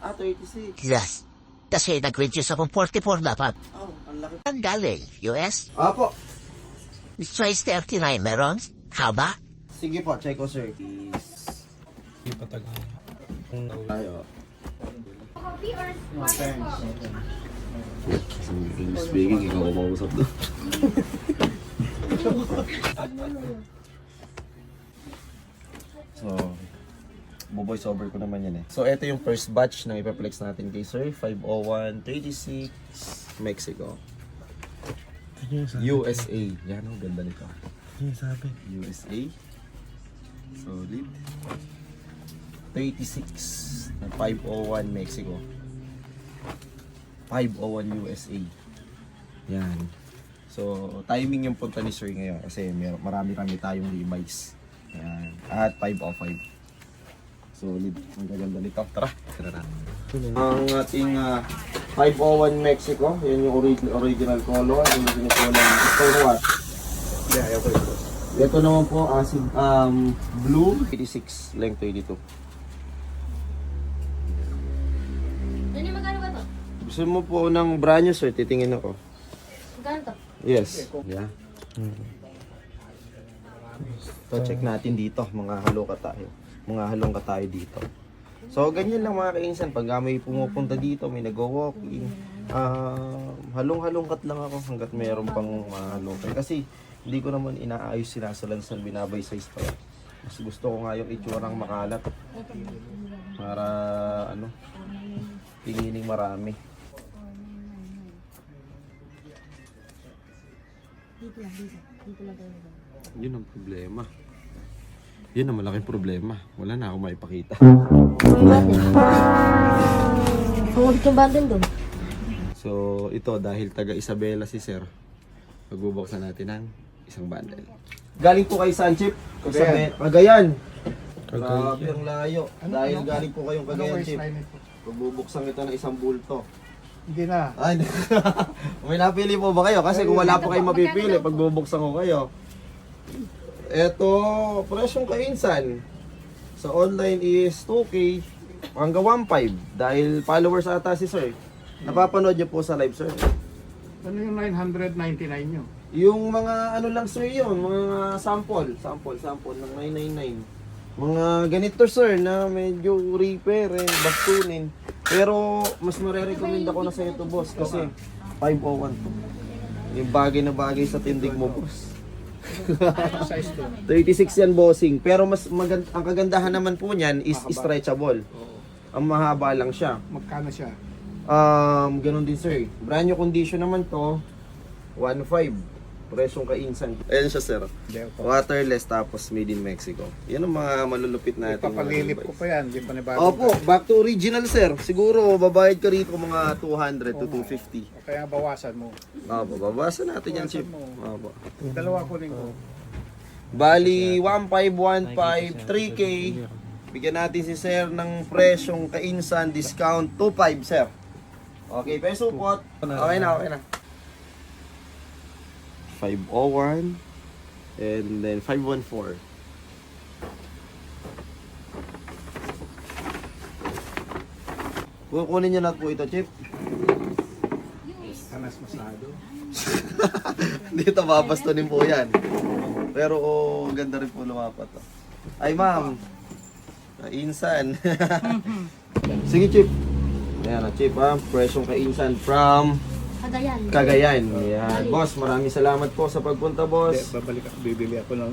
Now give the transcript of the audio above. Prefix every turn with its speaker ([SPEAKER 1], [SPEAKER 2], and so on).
[SPEAKER 1] Ah, 36.
[SPEAKER 2] Yes. Kasi nag-reduce akong 44 dapat.
[SPEAKER 1] Oh, ang laki.
[SPEAKER 2] Ang galing, US?
[SPEAKER 1] Apo.
[SPEAKER 2] Size 39 meron? Haba?
[SPEAKER 1] Sige po, check ko sir. Is...
[SPEAKER 3] Hindi pa tagal.
[SPEAKER 1] Tayo.
[SPEAKER 4] Coffee or water po?
[SPEAKER 1] English speaking, ikaw ko mausap doon. so, bo-voice over ko naman yan eh. So, ito yung first batch ng ipaplex natin kay Sir. 50136 Mexico.
[SPEAKER 3] Ano?
[SPEAKER 1] USA. Yan ang ganda nito.
[SPEAKER 3] Ano yung sabi?
[SPEAKER 1] USA. Solid. 36 na 501 Mexico. 501 USA. Yan. So, timing yung punta ni Sir ngayon kasi marami-rami tayong Levi's. Yan. At 505. Solid. Ang gaganda nito. Tara. Tara na. Ang ating ah, 501 Mexico. Yan yung ori- original color. Yung original color. Stone what? Yeah, ayaw ko ito. Ito naman po, acid, um, blue, 86, length 22.
[SPEAKER 4] Dali, magkano ba to?
[SPEAKER 1] Gusto mo po ng brand new, sir? Titingin ako.
[SPEAKER 4] Magkano to?
[SPEAKER 1] Yes. Yeah. So, check natin dito. Mga halo ka tayo. Mga halong ka tayo dito. So, ganyan lang mga kainsan. Pag ah, may pumupunta dito, may nag-walking, ah, halong-halongkat lang ako hanggat mayroon pang mahalong. Kasi, hindi ko naman inaayos sinasalansan, binabay pa yan. Mas gusto ko nga yung itsurang makalat. Para, ano, tingining marami. Yun ang problema. Yun ang malaking problema. Wala na akong maipakita.
[SPEAKER 4] Sumunod yung bundle doon.
[SPEAKER 1] So, ito dahil taga Isabela si Sir. Magbubuksan natin ng isang bundle. Galing po kay Sanchip. Cagayan. Cagayan. Grabe ang layo. dahil galing po kayong Cagayan Chip. Magbubuksan ito ng isang bulto.
[SPEAKER 3] Hindi na.
[SPEAKER 1] Ay, may napili po ba kayo? Kasi kung wala po kayong mapipili, pag bubuksan ko kayo. Ito, presyong kainsan. Sa online is 2K hanggang 1.5 dahil followers ata si sir. Napapanood niyo po sa live sir.
[SPEAKER 3] Ano yung 999 nyo?
[SPEAKER 1] Yung mga ano lang sir yun, mga sample, sample, sample ng 999. Mga ganito sir na medyo repair eh, bastunin. Pero mas mare-recommend ako na sa ito boss kasi 501 to. Yung bagay na bagay sa tindig mo boss.
[SPEAKER 3] Size 2.
[SPEAKER 1] 36 yan bossing. Pero mas magand- ang kagandahan naman po niyan is stretchable. Ang mahaba lang siya.
[SPEAKER 3] Magkano siya?
[SPEAKER 1] Um, ganun din sir. Brand new condition naman to. 1.5. Presyong kainsan. Ayan siya sir. Waterless tapos made in Mexico. Yan ang mga malulupit natin.
[SPEAKER 3] Papalilip
[SPEAKER 1] mga
[SPEAKER 3] ko pa yan. Hindi pa nibago.
[SPEAKER 1] Opo, back to original sir. Siguro babayad ka rito mga 200 to 250.
[SPEAKER 3] O Kaya bawasan mo.
[SPEAKER 1] Opo, babasan natin yan chip.
[SPEAKER 3] mo.
[SPEAKER 1] Opo.
[SPEAKER 3] Dalawa kunin ko.
[SPEAKER 1] Bali, 1,515, 3K. Bigyan natin si sir ng presyong kainsan, discount 2,500 sir. Okay, peso pot. Okay na, okay na. 501 and then 514. Kukunin niyo na po ito, Chip.
[SPEAKER 3] Anas masado.
[SPEAKER 1] Dito babastunin po yan. Pero oh, ganda rin po lumapat. Oh. Ay ma'am. Kainsan. Sige Chip. Ayan na Chip ha. Presyong kainsan from
[SPEAKER 4] Kagayan.
[SPEAKER 1] Cagayan. Ayan. Boss, maraming salamat po sa pagpunta
[SPEAKER 3] Hindi,
[SPEAKER 1] boss.
[SPEAKER 3] babalik ako. Bibili ako ng